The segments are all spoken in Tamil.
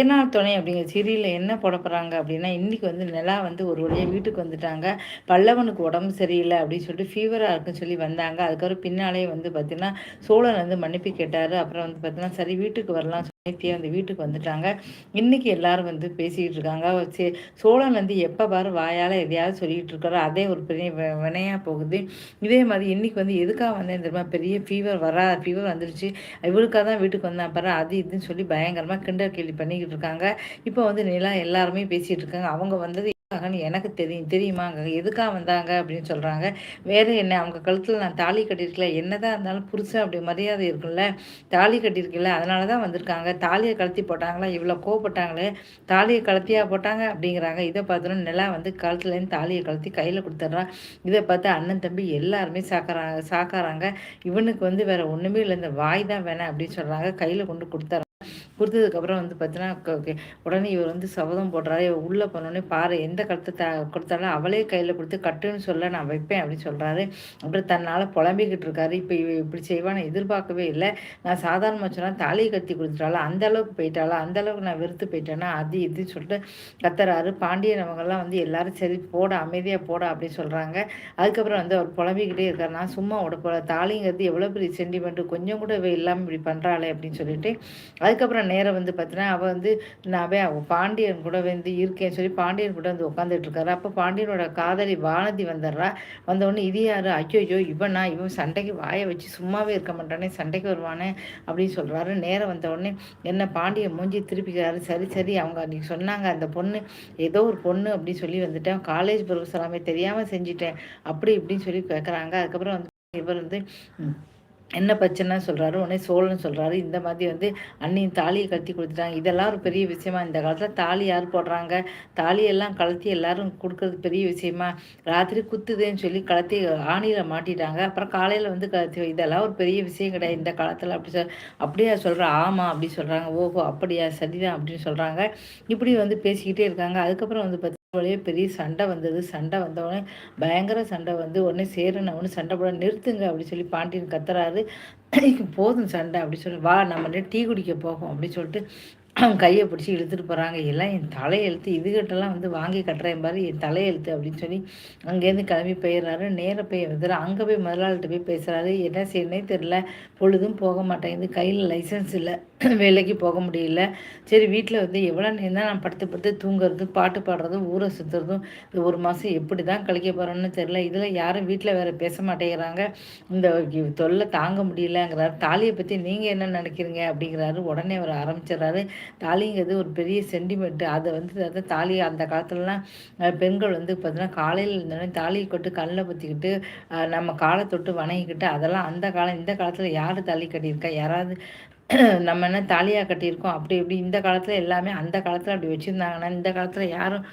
ஏனால் துணை அப்படிங்கிற சீரியலில் என்ன போட போகிறாங்க அப்படின்னா இன்றைக்கி வந்து நிலா வந்து ஒரு வழியாக வீட்டுக்கு வந்துட்டாங்க. பல்லவனுக்கு உடம்பு சரியில்லை அப்படின்னு சொல்லிட்டு ஃபீவராக இருக்குன்னு சொல்லி வந்தாங்க. அதுக்கப்புறம் பின்னாலே வந்து பார்த்திங்கன்னா சோழன் வந்து மன்னிப்பு கேட்டார். அப்புறம் வந்து பார்த்திங்கன்னா சரி வீட்டுக்கு வரலாம் நித்தியா அந்த வீட்டுக்கு வந்துட்டாங்க. இன்றைக்கி எல்லாரும் வந்து பேசிக்கிட்டு இருக்காங்க. சே சோழன் வந்து எப்போ பாரு வாயால் எதையாவது சொல்லிகிட்டு இருக்காரோ. அதே ஒரு பெரிய வினையாக போகுது. இதே மாதிரி இன்றைக்கி வந்து எதுக்காக வந்தேன் தெரியுமா? பெரிய ஃபீவர் வரா ஃபீவர் வந்துருச்சு. இவளுக்காக தான் வீட்டுக்கு வந்தேன் பாரு. அது இதுன்னு சொல்லி பயங்கரமாக கிண்டர் கேள்வி பண்ணிக்கிட்டு இருக்காங்க. இப்போ வந்து நிலா எல்லாருமே பேசிகிட்டு இருக்காங்க. அவங்க வந்தது எனக்கு தெரியும் தெரியுமாங்க. எதுக்காக வந்தாங்க அப்படின்னு சொல்கிறாங்க வேறு என்ன அவங்க கழுத்தில் நான் தாலி கட்டியிருக்கல. என்னதான் இருந்தாலும் புருஷன் அப்படி மரியாதை இருக்குல்ல தாலி கட்டியிருக்கல. அதனால தான் வந்திருக்காங்க. தாலியை கழுத்தி போட்டாங்களா? இவ்வளோ கோவப்பட்டாங்களே. தாலியை கழுத்தியாக போட்டாங்க அப்படிங்கிறாங்க. இதை பார்த்தோன்னா நிலா வந்து கழுத்துலேருந்து தாலியை கழுத்தி கையில் கொடுத்துட்றான் இதை பார்த்து அண்ணன் தம்பி எல்லாருமே சாக்கிறாங்க. சாக்காராங்க இவனுக்கு வந்து வேறு ஒன்றுமே இல்லை. இந்த வாய் தான் வேணாம் அப்படின்னு சொல்கிறாங்க கையில் கொண்டு கொடுத்துட்றாங்க கொடுத்ததுக்கப்புறம் வந்து பார்த்தீங்கன்னா உடனே இவர் வந்து சபதம் போடுறாரு. இவர் உள்ளே போனோடனே பாரு எந்த கழுத்தை த கொடுத்தாலும் அவளே கையில் கொடுத்து கட்டுன்னு சொல்ல நான் வைப்பேன் அப்படின்னு சொல்கிறாரு அப்புறம் தன்னால் புலம்பிக்கிட்டு இருக்காரு. இப்போ இப்படி செய்வான்னு எதிர்பார்க்கவே இல்லை. நான் சாதாரணமாக சொன்னால் தாலியை கத்தி கொடுத்துட்டாலும் அந்த அளவுக்கு போயிட்டாலும் அந்த அளவுக்கு நான் வெறுத்து போயிட்டேன்னா அது இதுன்னு சொல்லிட்டு கத்துறாரு. பாண்டியன் அவங்கெல்லாம் வந்து எல்லாரும் சரி போட அமைதியாக போட அப்படின்னு சொல்கிறாங்க அதுக்கப்புறம் வந்து அவர் புலம்பிக்கிட்டே இருக்கார். நான் சும்மா உட போல தாலிங்கிறது எவ்வளோ பெரிய சென்டிமெண்ட்டு கொஞ்சம் கூட இல்லாமல் இப்படி பண்ணுறாளே அப்படின்னு சொல்லிட்டு அதுக்கப்புறம் நேரம் வந்து பார்த்தீங்கன்னா அவள் வந்து நான் அவன் பாண்டியன் கூட வந்து இருக்கேன்னு சொல்லி பாண்டியன் கூட வந்து உட்காந்துட்டு இருக்காரு. அப்போ பாண்டியனோட காதலி வானதி வந்துடுறா. வந்தவொடனே இது யார்? ஐயோ ஐயோ இவனா? இவன் சண்டைக்கு வாயை வச்சு சும்மாவே இருக்க மாட்டானே சண்டைக்கு வருவானே அப்படின்னு சொல்கிறாரு நேரம் வந்தவுடனே என்ன பாண்டியன் மூஞ்சி திருப்பிக்கிறாரு. சரி சரி அவங்க அன்றைக்கி சொன்னாங்க அந்த பொண்ணு ஏதோ ஒரு பொண்ணு அப்படின்னு சொல்லி வந்துட்டேன். காலேஜ் ப்ரொஃபஸராமே தெரியாமல் செஞ்சுட்டேன். அப்படி இப்படின்னு சொல்லி கேட்குறாங்க அதுக்கப்புறம் வந்து இவர் வந்து என்ன பிரச்சனை சொல்கிறாரு உடனே சோழன் சொல்கிறாரு இந்த மாதிரி வந்து அண்ணியும் தாலியை கழட்டி கொடுத்துட்டாங்க. இதெல்லாம் ஒரு பெரிய விஷயமா? இந்த காலத்தில் தாலி யார் போடுறாங்க? தாலியெல்லாம் கலத்தி எல்லாரும் கொடுக்குறது பெரிய விஷயமா? ராத்திரி குத்துதேன்னு சொல்லி கலத்தி ஆணியில் மாட்டிட்டாங்க. அப்புறம் காலையில் வந்து கலத்தி இதெல்லாம் ஒரு பெரிய விஷயம் கிடையாது இந்த காலத்தில். அப்படி சொல் அப்படியா சொல்கிறேன் ஆமாம் அப்படி சொல்கிறாங்க ஓஹோ அப்படியா? சரிதான் அப்படின்னு சொல்கிறாங்க இப்படி வந்து பேசிக்கிட்டே இருக்காங்க. அதுக்கப்புறம் வந்து வழியே பெரிய சண்டை வந்தது. சண்டை வந்தவொடனே பயங்கர சண்டை வந்து உடனே சேரன் அவனு சண்டை போட நிறுத்துங்க அப்படின்னு சொல்லி பாண்டியன் கத்துறாரு. போதும் சண்டை அப்படின்னு சொல்லி வா நம்ம டீ குடிக்க போகும் அப்படின்னு சொல்லிட்டு கையை பிடிச்சி இழுத்துட்டு போகிறாங்க எல்லாம் என் தலையெழுத்து இதுகிட்டலாம் வந்து வாங்கி கட்டுறேன் பாரு என் தலையெழுத்து அப்படின்னு சொல்லி அங்கேருந்து கிளம்பி போயிடுறாரு. நேர போய் வந்துடுற அங்கே போய் முதலாளிகிட்ட போய் பேசுகிறாரு என்ன செய்யணே தெரில பொழுதும் போக மாட்டேங்குது கையில் லைசன்ஸ் இல்லை வேலைக்கு போக முடியல. சரி வீட்டில் வந்து எவ்வளோ நேரம் தான் நான் படுத்து படுத்து தூங்குறது பாட்டு பாடுறதும் ஊரை சுற்றுறதும் இந்த ஒரு மாதம் எப்படி தான் கழிக்க போகிறோன்னு தெரில இதில் யாரும் வீட்டில் வேறு பேச மாட்டேங்கிறாங்க. இந்த தொல்லை தாங்க முடியலங்கிறாரு. தாலியை பற்றி நீங்கள் என்ன நினைக்கிறீங்க? அப்படிங்கிறாரு. உடனே அவர் ஆரம்பிச்சிடுறாரு. தாலிங்கிறது ஒரு பெரிய சென்டிமெண்ட்டு அதை வந்து அதை தாலி அந்த காலத்துலலாம் பெண்கள் வந்து பார்த்தீங்கன்னா காலையில் இருந்தோடனே தாலியை கொட்டு கண்ணில் பற்றிக்கிட்டு நம்ம காலை தொட்டு வணங்கிக்கிட்டு அதெல்லாம் அந்த காலம் இந்த காலத்தில் யார் தாலி கட்டியிருக்கா? யாராவது நம்ம என்ன தாலியாக கட்டியிருக்கோம் அப்படி இப்படி இந்த காலத்தில் எல்லாமே அந்த காலத்தில் அப்படி வச்சுருந்தாங்கன்னா இந்த காலத்தில் யாரும்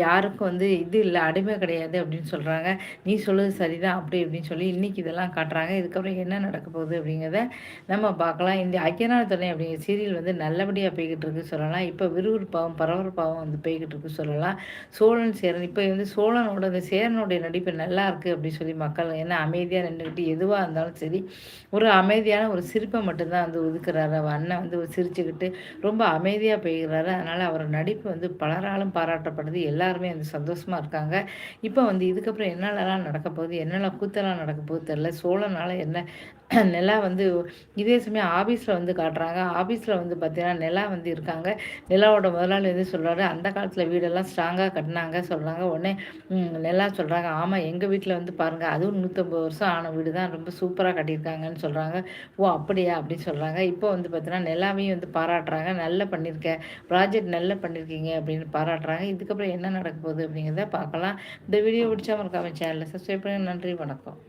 யாருக்கும் வந்து இது இல்லை அடிமை கிடையாது அப்படின்னு சொல்கிறாங்க நீ சொல்லுது சரிதான் அப்படி அப்படின்னு சொல்லி இன்றைக்கி இதெல்லாம் காட்டுறாங்க. இதுக்கப்புறம் என்ன நடக்க போகுது அப்படிங்கிறத நம்ம பார்க்கலாம். இந்த ஐக்கியநாள் துணை அப்படிங்கிற சீரியல் வந்து நல்லபடியாக போய்கிட்டு இருக்கு சொல்லலாம். இப்போ விறுவிறுப்பாகவும் பரபரப்பாகவும் வந்து போய்கிட்டு இருக்கு சொல்லலாம். சோழன் சேரன் இப்போ வந்து சோழனோட இந்த சேரனுடைய நடிப்பு நல்லா இருக்குது அப்படின்னு சொல்லி மக்கள் என்ன அமைதியாக நின்றுக்கிட்டு எதுவாக இருந்தாலும் சரி ஒரு அமைதியான ஒரு சிரிப்பை மட்டும்தான் வந்து ஒதுக்க இருக்கிறாரு அவள் அண்ணன் வந்து சிரிச்சுக்கிட்டு ரொம்ப அமைதியாக போய்கிறாரு அதனால் அவர் நடிப்பு வந்து பலராலும் பாராட்டப்படுது. எல்லாருமே வந்து சந்தோஷமாக இருக்காங்க. இப்போ வந்து இதுக்கப்புறம் என்னென்னலாம் நடக்க போகுது? என்னெல்லாம் கூத்தெல்லாம் நடக்க போகுது தெரில சோழனால் என்ன நிலா வந்து இதே சமயம் ஆஃபீஸில் வந்து காட்டுறாங்க. ஆஃபீஸில் வந்து பார்த்தீங்கன்னா நிலா வந்து இருக்காங்க. நிலாவோட முதலாளி வந்து சொல்கிறாரு அந்த காலத்தில் வீடெல்லாம் ஸ்ட்ராங்காக கட்டினாங்க சொல்கிறாங்க உடனே நிலா சொல்கிறாங்க ஆமாம் எங்கள் வீட்டில் வந்து பாருங்கள் அதுவும் நூற்றம்பது வருஷம் ஆன வீடு தான் ரொம்ப சூப்பராக கட்டியிருக்காங்கன்னு சொல்கிறாங்க ஓ அப்படியா? அப்படின்னு சொல்கிறாங்க இப்போ இப்போ வந்து பார்த்தீங்கன்னா நிலாவையும் வந்து பாராட்டுறாங்க. நல்லா பண்ணியிருக்க ப்ராஜெக்ட் நல்லா பண்ணியிருக்கீங்க அப்படின்னு பாராட்டுறாங்க. இதுக்கப்புறம் என்ன நடக்க போகுது அப்படிங்கிறத பார்க்கலாம். இந்த வீடியோ பிடிச்சா மறக்காம சேனலில் சப்ஸ்கிரைப் பண்ணி நன்றி வணக்கம்.